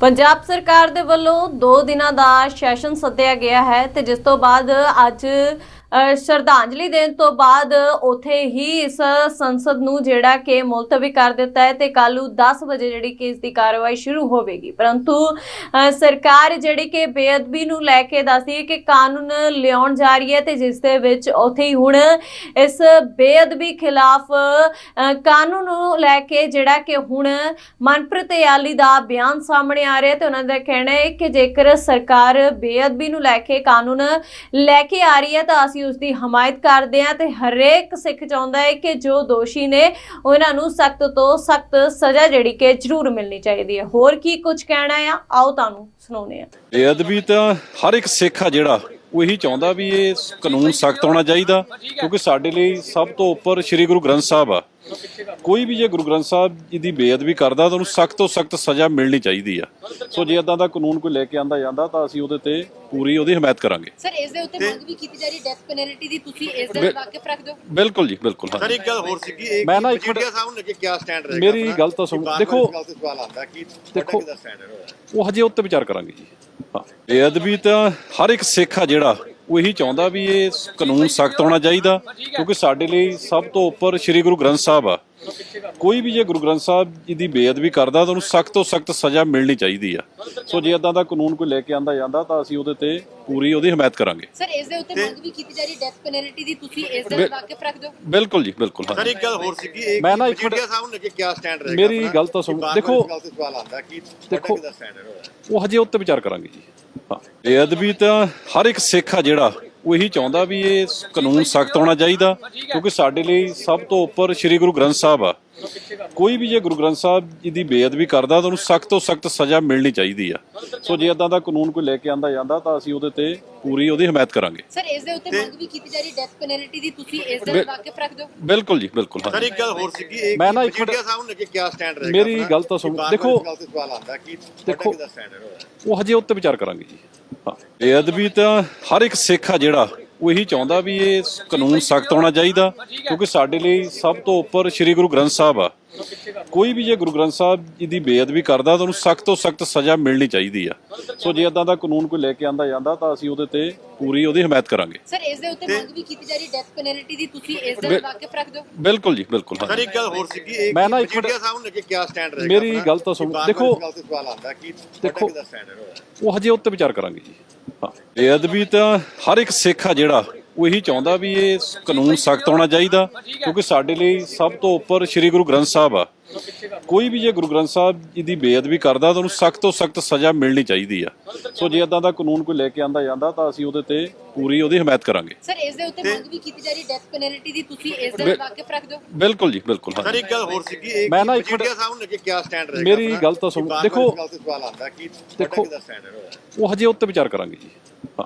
ਪੰਜਾਬ ਸਰਕਾਰ ਦੇ ਵੱਲੋਂ 2 ਦਿਨਾਂ ਦਾ ਸੈਸ਼ਨ ਸੱਦਿਆ ਗਿਆ ਹੈ ਤੇ ਜਿਸ ਤੋਂ ਬਾਅਦ ਅੱਜ ਸ਼ਰਧਾਂਜਲੀ ਦੇਣ ਤੋਂ ਬਾਅਦ ਉਥੇ ਹੀ ਇਸ ਸੰਸਦ ਨੂੰ ਜਿਹੜਾ ਕਿ ਮੁਲਤਵੀ ਕਰ ਦਿੱਤਾ ਹੈ ਤੇ ਕੱਲ ਨੂੰ 10 ਵਜੇ ਜਿਹੜੀ ਕਿ ਇਸ ਦੀ ਕਾਰਵਾਈ ਸ਼ੁਰੂ ਹੋਵੇਗੀ। ਪਰੰਤੂ ਸਰਕਾਰ ਜਿਹੜੀ ਕਿ ਬੇਅਦਬੀ ਨੂੰ ਲੈ ਕੇ ਦੱਸਦੀ ਹੈ ਕਿ ਕਾਨੂੰਨ ਲਿਆਉਣ ਜਾ ਰਹੀ ਹੈ ਤੇ ਜਿਸ ਦੇ ਵਿੱਚ ਉਥੇ ਹੀ ਹੁਣ ਇਸ ਬੇਅਦਬੀ ਖਿਲਾਫ ਕਾਨੂੰਨ ਨੂੰ ਲੈ ਕੇ ਜਿਹੜਾ ਕਿ ਹੁਣ ਮਨਪ੍ਰੀਤ ਯਾਲੀ ਦਾ ਬਿਆਨ ਸਾਹਮਣੇ ਆ ਰਿਹਾ ਤੇ ਉਹਨਾਂ ਦਾ ਕਹਿਣਾ ਹੈ ਕਿ ਜੇਕਰ ਸਰਕਾਰ ਬੇਅਦਬੀ ਨੂੰ ਲੈ ਕੇ ਕਾਨੂੰਨ ਲੈ ਕੇ ਆ ਰਹੀ ਹੈ ਤਾਂ ਅਸੀਂ ਉਸ ਦੀ ਹਮਾਇਤ ਕਰਦੇ ਹਾਂ ਤੇ ਹਰੇਕ ਸਿੱਖ ਚਾਹੁੰਦਾ ਹੈ ਕਿ ਜੋ ਦੋਸ਼ੀ ਨੇ ਉਹਨਾਂ ਨੂੰ ਸਖਤ ਤੋਂ ਸਖਤ ਸਜ਼ਾ ਜਿਹੜੀ ਕਿ ਜ਼ਰੂਰ ਮਿਲਣੀ ਚਾਹੀਦੀ ਹੈ। ਹੋਰ ਕੀ ਕੁਝ ਕਹਿਣਾ ਆ? ਆਓ ਤੁਹਾਨੂੰ ਸੁਣਾਉਂਦੇ ਹਾਂ। ਬੇਅਦਬੀ ਤਾਂ ਹਰ ਇੱਕ ਸਿੱਖ ਆ ਜਿਹੜਾ, ਉਹ ਇਹੀ ਚਾਹੁੰਦਾ ਵੀ ਇਹ ਕਾਨੂੰਨ ਸਖਤ ਹੋਣਾ ਚਾਹੀਦਾ, ਕਿਉਂਕਿ ਸਾਡੇ ਲਈ ਸਭ ਤੋਂ ਉੱਪਰ ਸ੍ਰੀ ਗੁਰੂ ਗ੍ਰੰਥ ਸਾਹਿਬ ਆ। ਕੋਈ ਵੀ ਜੇ ਗੁਰੂ ਗ੍ਰੰਥ ਸਾਹਿਬ ਜੀ ਦੀ ਬੇਅਦਬੀ ਕਰਦਾ ਤਾਂ ਉਹਨੂੰ ਸਖਤ ਤੋਂ ਸਖਤ ਸਜ਼ਾ ਮਿਲਣੀ ਚਾਹੀਦੀ ਆ। ਸੋ ਜੇ ਇਦਾਂ ਦਾ ਕਾਨੂੰਨ ਕੋਈ ਲੈ ਕੇ ਆਂਦਾ ਜਾਂਦਾ ਤਾਂ ਅਸੀਂ ਉਹਦੇ ਤੇ ਪੂਰੀ ਉਹਦੀ ਹਮਾਇਤ ਕਰਾਂਗੇ। ਸਰ ਇਸ ਦੇ ਉੱਤੇ ਮੰਗ ਵੀ ਕੀਤੀ ਜਾ ਰਹੀ ਡੈਥ ਪੈਨਲਟੀ ਦੀ ਤੁਸੀਂ ਇਸ ਦੇ ਵਾਕਿਫ ਰੱਖਦੇ ਹੋ? ਬਿਲਕੁਲ ਜੀ ਬਿਲਕੁਲ ਹਾਂ। ਸਰ ਇੱਕ ਗੱਲ ਹੋਰ ਸੀਗੀ ਇਹ ਮੈਂ ਨਾ ਇੱਕ ਮਜੀਠੀਆ ਸਾਹਿਬ ਨੇ ਕਿ ਕਿਆ ਸਟੈਂਡ ਰਹੇਗਾ ਮੇਰੀ? ਗੱਲ ਤਾਂ ਸੁਣੋ। ਦੇਖੋ- ਸਵਾਲ ਆਉਂਦਾ ਕਿ ਦੇਖੋ- ਉਹ ਹਜੇ ਉੱਤੇ ਵਿਚਾਰ ਕਰਾਂਗੇ ਜੀ। ਹਾਂ। ਬੇਅਦਬੀ ਤਾਂ ਹਰ ਇੱਕ ਸਿੱਖ ਆ ਜਿਹੜਾ ਉਹ ਇਹੀ ਚਾਹੁੰਦਾ ਵੀ ਇਹ ਕਾਨੂੰਨ ਸਖਤ ਹੋਣਾ ਚਾਹੀਦਾ, ਕਿਉਂਕਿ ਸਾਡੇ ਲਈ ਸਭ ਤੋਂ ਉੱਪਰ ਸ੍ਰੀ ਗੁਰੂ ਗ੍ਰੰਥ ਸਾਹਿਬ ਆ। ਕੋਈ ਵੀ ਜੇ ਗੁਰੂ ਗ੍ਰੰਥ ਸਾਹਿਬ ਜੀ ਦੀ ਬੇਅਦਬੀ ਕਰਦਾ ਤਾਂ ਉਹਨੂੰ ਸਖਤ ਤੋਂ ਸਖਤ ਸਜ਼ਾ ਮਿਲਣੀ ਚਾਹੀਦੀ ਆ। ਸੋ ਜੇ ਇਦਾਂ ਦਾ ਕਾਨੂੰਨ ਕੋਈ ਲੈ ਕੇ ਆਂਦਾ ਜਾਂਦਾ ਤਾਂ ਅਸੀਂ ਉਹਦੇ ਤੇ ਪੂਰੀ ਉਹਦੀ ਹਮਾਇਤ ਕਰਾਂਗੇ। ਸਰ ਇਸ ਦੇ ਉੱਤੇ ਮੰਗ ਵੀ ਕੀਤੀ ਜਾ ਰਹੀ ਡੈਥ ਪੈਨਲਟੀ ਦੀ ਤੁਸੀਂ ਇਸ ਦੇ ਵਾਕਿਫ ਰੱਖਦੇ ਹੋ ਬਿਲਕੁਲ ਜੀ ਬਿਲਕੁਲ ਹਾਂ। ਸਰ ਇੱਕ ਗੱਲ ਹੋਰ ਸੀਗੀ ਇਹ ਮੈਂ ਨਾ ਇੱਕ ਮਜੀਠੀਆ ਸਾਹਿਬ ਨੇ ਕਿ ਕਿਆ ਸਟੈਂਡ ਰਹੇਗਾ ਮੇਰੀ? ਗੱਲ ਤਾਂ ਸੁਣੋ। ਦੇਖੋ- ਸਵਾਲ ਕਿ ਦੇਖੋ- ਉਹ ਹਜੇ ਉੱਤੇ ਵਿਚਾਰ ਕਰਾਂਗੇ ਜੀ। ਹਾਂ। ਬੇਅਦਬੀ ਤਾਂ ਹਰ ਇੱਕ ਸਿੱਖ ਆ ਜਿਹੜਾ ਉਹ ਇਹੀ ਚਾਹੁੰਦਾ ਵੀ ਇਹ ਕਾਨੂੰਨ ਸਖਤ ਹੋਣਾ ਚਾਹੀਦਾ ਕਿਉਂਕਿ ਸਾਡੇ ਲਈ ਸਭ ਤੋਂ ਉੱਪਰ ਸ੍ਰੀ ਗੁਰੂ ਗ੍ਰੰਥ ਸਾਹਿਬ ਆ। ਕੋਈ ਵੀ ਜੇ ਗੁਰੂ ਗ੍ਰੰਥ ਸਾਹਿਬ ਜੀ ਦੀ ਬੇਅਦਬੀ ਕਰਦਾ ਤਾਂ ਉਹਨੂੰ ਸਖਤ ਤੋਂ ਸਖਤ ਸਜ਼ਾ ਮਿਲਣੀ ਚਾਹੀਦੀ ਆ। ਸੋ ਜੇ ਇਦਾਂ ਦਾ ਕਾਨੂੰਨ ਕੋਈ ਲੈ ਕੇ ਆਂਦਾ ਜਾਂਦਾ ਤਾਂ ਅਸੀਂ ਉਹਦੇ ਤੇ ਪੂਰੀ ਉਹਦੀ ਹਮਾਇਤ ਕਰਾਂਗੇ। ਸਰ ਇਸ ਦੇ ਉੱਤੇ ਮੰਗ ਵੀ ਕੀਤੀ ਜਾ ਰਹੀ ਡੈਥ ਪੈਨਲਟੀ ਦੀ ਤੁਸੀਂ ਇਸ ਦੇ ਵਾਕਿਫ ਰੱਖਦੇ ਹੋ ਬਿਲਕੁਲ ਜੀ ਬਿਲਕੁਲ ਹਾਂ। ਸਰ ਇੱਕ ਗੱਲ ਹੋਰ ਸੀਗੀ ਇਹ ਮੈਂ ਨਾ ਇੱਕ ਮਜੀਠੀਆ ਸਾਹਿਬ ਨੇ ਕਿ ਕਿਆ ਸਟੈਂਡ ਰਹੇਗਾ ਮੇਰੀ? ਗੱਲ ਤਾਂ ਸੁਣੋ। ਦੇਖੋ- ਇਸ ਗੱਲ ਤੇ ਸਵਾਲ ਆਉਂਦਾ ਕਿ ਦੇਖੋ- ਉਹ ਹਜੇ ਉੱਤੇ ਵਿਚਾਰ ਕਰਾਂਗੇ ਜੀ। ਹਾਂ। ਬੇਅਦਬੀ ਤਾਂ ਹਰ ਇੱਕ ਸਿੱਖ ਆ ਜਿਹੜਾ ਉਹ ਇਹੀ ਚਾਹੁੰਦਾ ਵੀ ਇਹ ਕਾਨੂੰਨ ਸਖਤ ਹੋਣਾ ਚਾਹੀਦਾ ਕਿਉਂਕਿ ਸਾਡੇ ਲਈ ਸਭ ਤੋਂ ਉੱਪਰ ਸ੍ਰੀ ਗੁਰੂ ਗ੍ਰੰਥ ਸਾਹਿਬ ਆ। ਕੋਈ ਵੀ ਜੇ ਗੁਰੂ ਗ੍ਰੰਥ ਸਾਹਿਬ ਜੀ ਦੀ ਬੇਅਦਬੀ ਕਰਦਾ ਤਾਂ ਉਹਨੂੰ ਸਖਤ ਤੋਂ ਸਖਤ ਸਜ਼ਾ ਮਿਲਣੀ ਚਾਹੀਦੀ ਆ। ਸੋ ਜੇ ਇਦਾਂ ਦਾ ਕਾਨੂੰਨ ਕੋਈ ਲੈ ਕੇ ਆਂਦਾ ਜਾਂਦਾ ਤਾਂ ਅਸੀਂ ਉਹਦੇ ਤੇ ਪੂਰੀ ਉਹਦੀ ਹਮਾਇਤ ਕਰਾਂਗੇ। ਸਰ ਇਸ ਦੇ ਉੱਤੇ ਮੰਗ ਵੀ ਕੀਤੀ ਜਾ ਰਹੀ ਡੈਥ ਪੈਨਲਟੀ ਦੀ ਤੁਸੀਂ ਇਸ ਦੇ ਵਾਕਿਫ ਰੱਖਦੇ ਹੋ ਬਿਲਕੁਲ ਜੀ ਬਿਲਕੁਲ ਹਾਂ। ਸਰ ਇੱਕ ਗੱਲ ਹੋਰ ਸੀਗੀ ਇਹ ਮੈਂ ਨਾ ਇੱਕ ਮਜੀਠੀਆ ਸਾਹਿਬ ਨੇ ਕਿ ਕਿਆ ਸਟੈਂਡ ਰਹੇਗਾ ਮੇਰੀ? ਗੱਲ ਤਾਂ ਸੁਣੋ। ਦੇਖੋ- ਸਵਾਲ ਆਉਂਦਾ ਕਿ ਉਹ ਹਜੇ ਉੱਤੇ ਵਿਚਾਰ ਕਰਾਂਗੇ ਜੀ। ਬੇਅਦਬੀ ਤਾਂ ਹਰ ਇੱਕ ਸਿੱਖ ਆ ਜਿਹੜਾ ਉਹ ਇਹੀ ਚਾਹੁੰਦਾ ਵੀ ਇਹ ਕਾਨੂੰਨ ਸਖਤ ਹੋਣਾ ਚਾਹੀਦਾ ਕਿਉਂਕਿ ਸਾਡੇ ਲਈ ਸਭ ਤੋਂ ਉੱਪਰ ਸ੍ਰੀ ਗੁਰੂ ਗ੍ਰੰਥ ਸਾਹਿਬ ਆ। ਕੋਈ ਵੀ ਜੇ ਗੁਰੂ ਗ੍ਰੰਥ ਸਾਹਿਬ ਜੀ ਦੀ ਬੇਅਦਬੀ ਕਰਦਾ ਤਾਂ ਉਹਨੂੰ ਸਖਤ ਤੋਂ ਸਖਤ ਸਜ਼ਾ ਮਿਲਣੀ ਚਾਹੀਦੀ ਆ। ਸੋ ਜੇ ਇਦਾਂ ਦਾ ਕਾਨੂੰਨ ਕੋਈ ਲੈ ਕੇ ਆਂਦਾ ਜਾਂਦਾ ਤਾਂ ਅਸੀਂ ਉਹਦੇ ਤੇ ਪੂਰੀ ਉਹਦੀ ਹਮਾਇਤ ਕਰਾਂਗੇ। ਸਰ ਇਸ ਦੇ ਉੱਤੇ ਮੰਗ ਵੀ ਕੀਤੀ ਜਾ ਰਹੀ ਡੈਥ ਪੈਨਲਟੀ ਦੀ ਤੁਸੀਂ ਇਸ ਦੇ ਵਾਕਿਫ ਰੱਖਦੇ ਹੋ ਬਿਲਕੁਲ ਜੀ ਬਿਲਕੁਲ ਹਾਂ। ਸਰ ਇੱਕ ਗੱਲ ਹੋਰ ਸੀਗੀ ਇਹ ਮੈਂ ਨਾ ਇੱਕ ਮਜੀਠੀਆ ਸਾਹਿਬ ਨੇ ਕਿ ਕਿਆ ਸਟੈਂਡ ਰਹੇਗਾ ਮੇਰੀ? ਗੱਲ ਤਾਂ ਸੁਣੋ। ਦੇਖੋ- ਕਿ ਉਹ ਹਜੇ ਉੱਤੇ ਵਿਚਾਰ ਕਰਾਂਗੇ ਜੀ।